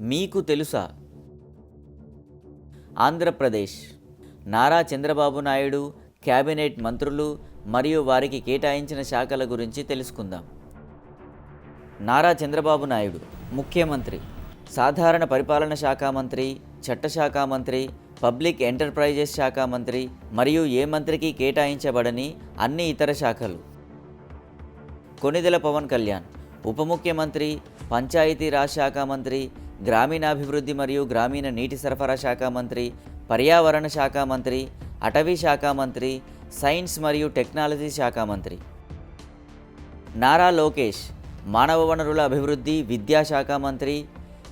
మీకు తెలుసా? ఆంధ్రప్రదేశ్. నారా చంద్రబాబు నాయుడు క్యాబినెట్ మంత్రులు మరియు వారికి కేటాయించిన శాఖల గురించి తెలుసుకుందాం. నారా చంద్రబాబు నాయుడు ముఖ్యమంత్రి సాధారణ పరిపాలన శాఖ మంత్రి చట్టశాఖ మంత్రి పబ్లిక్ ఎంటర్ప్రైజెస్ శాఖ మంత్రి మరియు ఏ మంత్రికి కేటాయించబడని అన్ని ఇతర శాఖలు. కొనిదెల పవన్ కళ్యాణ్ ఉప ముఖ్యమంత్రి పంచాయతీరాజ్ శాఖ మంత్రి గ్రామీణాభివృద్ధి మరియు గ్రామీణ నీటి సరఫరా శాఖ మంత్రి పర్యావరణ శాఖ మంత్రి అటవీ శాఖ మంత్రి సైన్స్ మరియు టెక్నాలజీ శాఖ మంత్రి. నారా లోకేష్ మానవ వనరుల అభివృద్ధి విద్యాశాఖ మంత్రి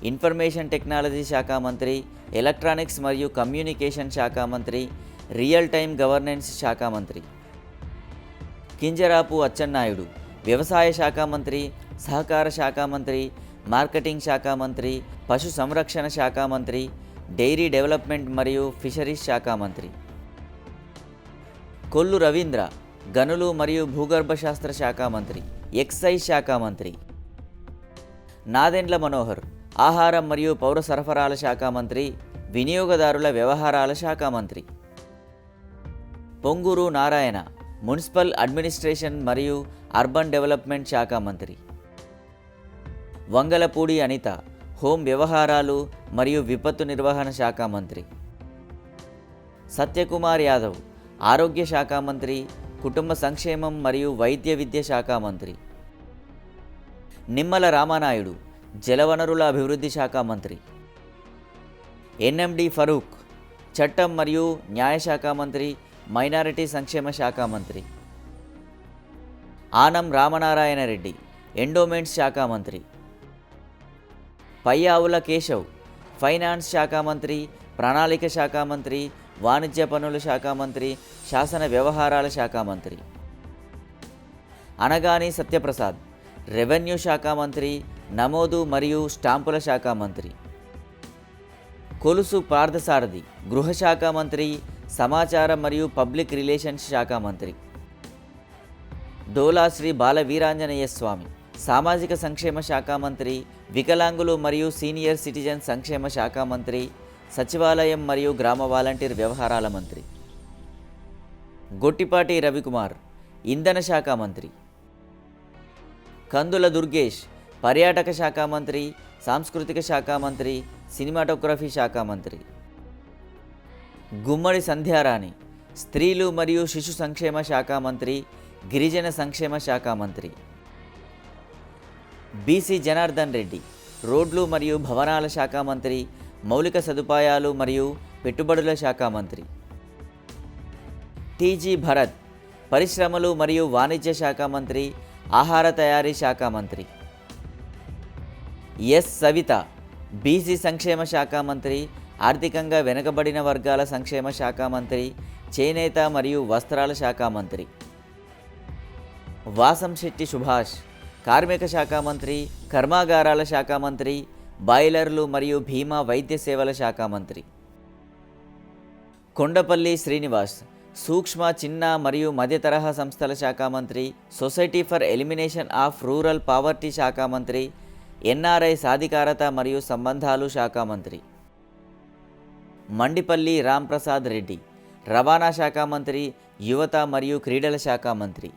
ఇన్ఫర్మేషన్ టెక్నాలజీ శాఖ మంత్రి ఎలక్ట్రానిక్స్ మరియు కమ్యూనికేషన్ శాఖ మంత్రి రియల్ టైమ్ గవర్నెన్స్ శాఖ మంత్రి. కింజరాపు అచ్చెన్నాయుడు వ్యవసాయ శాఖ మంత్రి సహకార శాఖ మంత్రి మార్కెటింగ్ శాఖ మంత్రి పశు సంరక్షణ శాఖ మంత్రి డైరీ డెవలప్మెంట్ మరియు ఫిషరీస్ శాఖ మంత్రి. కొల్లు రవీంద్ర గనులు మరియు భూగర్భ శాస్త్ర శాఖ మంత్రి ఎక్సైజ్ శాఖ మంత్రి. నాదెండ్ల మనోహర్ ఆహారం మరియు పౌర సరఫరాల శాఖ మంత్రి వినియోగదారుల వ్యవహారాల శాఖ మంత్రి. పొంగూరు నారాయణ మున్సిపల్ అడ్మినిస్ట్రేషన్ మరియు అర్బన్ డెవలప్మెంట్ శాఖ మంత్రి. వంగలపూడి అనిత హోం వ్యవహారాలు మరియు విపత్తు నిర్వహణ శాఖ మంత్రి. సత్యకుమార్ యాదవ్ ఆరోగ్య శాఖ మంత్రి కుటుంబ సంక్షేమం మరియు వైద్య విద్య శాఖ మంత్రి. నిమ్మల రామానాయుడు జలవనరుల అభివృద్ధి శాఖ మంత్రి. ఎన్ఎండి ఫరూక్ చట్టం మరియు న్యాయశాఖ మంత్రి మైనారిటీ సంక్షేమ శాఖ మంత్రి. ఆనం రామనారాయణ రెడ్డి ఎండోమెంట్స్ శాఖ మంత్రి. పయ్యావుల కేశవ్ ఫైనాన్స్ శాఖ మంత్రి ప్రణాళిక శాఖ మంత్రి వాణిజ్య పనుల శాఖ మంత్రి శాసన వ్యవహారాల శాఖ మంత్రి. అనగాని సత్యప్రసాద్ రెవెన్యూ శాఖ మంత్రి నమోదు మరియు స్టాంపుల శాఖ మంత్రి. కొలుసు పార్థసారథి గృహశాఖ మంత్రి సమాచార మరియు పబ్లిక్ రిలేషన్స్ శాఖ మంత్రి. డోలా శ్రీ బాల వీరాంజనేయ స్వామి. సామాజిక సంక్షేమ శాఖ మంత్రి వికలాంగులు మరియు సీనియర్ సిటిజన్ సంక్షేమ శాఖ మంత్రి సచివాలయం మరియు గ్రామ వాలంటీర్ వ్యవహారాల మంత్రి. గొట్టిపాటి రవికుమార్ ఇంధన శాఖ మంత్రి. కందుల దుర్గేష్ పర్యాటక శాఖ మంత్రి సాంస్కృతిక శాఖ మంత్రి సినిమాటోగ్రఫీ శాఖ మంత్రి. గుమ్మడి సంధ్యారాణి స్త్రీలు మరియు శిశు సంక్షేమ శాఖ మంత్రి గిరిజన సంక్షేమ శాఖ మంత్రి. బీసీ జనార్దన్ రెడ్డి రోడ్లు మరియు భవనాల శాఖ మంత్రి మౌలిక సదుపాయాలు మరియు పెట్టుబడుల శాఖ మంత్రి. టీజీ భరత్ పరిశ్రమలు మరియు వాణిజ్య శాఖ మంత్రి ఆహార తయారీ శాఖ మంత్రి. ఎస్ సవిత బీసీ సంక్షేమ శాఖ మంత్రి ఆర్థికంగా వెనుకబడిన వర్గాల సంక్షేమ శాఖ మంత్రి చేనేత మరియు వస్త్రాల శాఖ మంత్రి. వాసంశెట్టి సుభాష్ కార్మిక శాఖ మంత్రి కర్మాగారాల శాఖ మంత్రి బాయిలర్లు మరియు భీమా వైద్య సేవల శాఖ మంత్రి. కొండపల్లి శ్రీనివాస్ సూక్ష్మ చిన్న మరియు మధ్య తరహా సంస్థల శాఖ మంత్రి society for elimination of rural poverty శాఖ మంత్రి ఎన్ఆర్ఐ సాధికారత మరియు సంబంధాలు శాఖ మంత్రి. మండిపల్లి రాంప్రసాద్ రెడ్డి రవాణా శాఖ మంత్రి యువత మరియు క్రీడల శాఖ మంత్రి.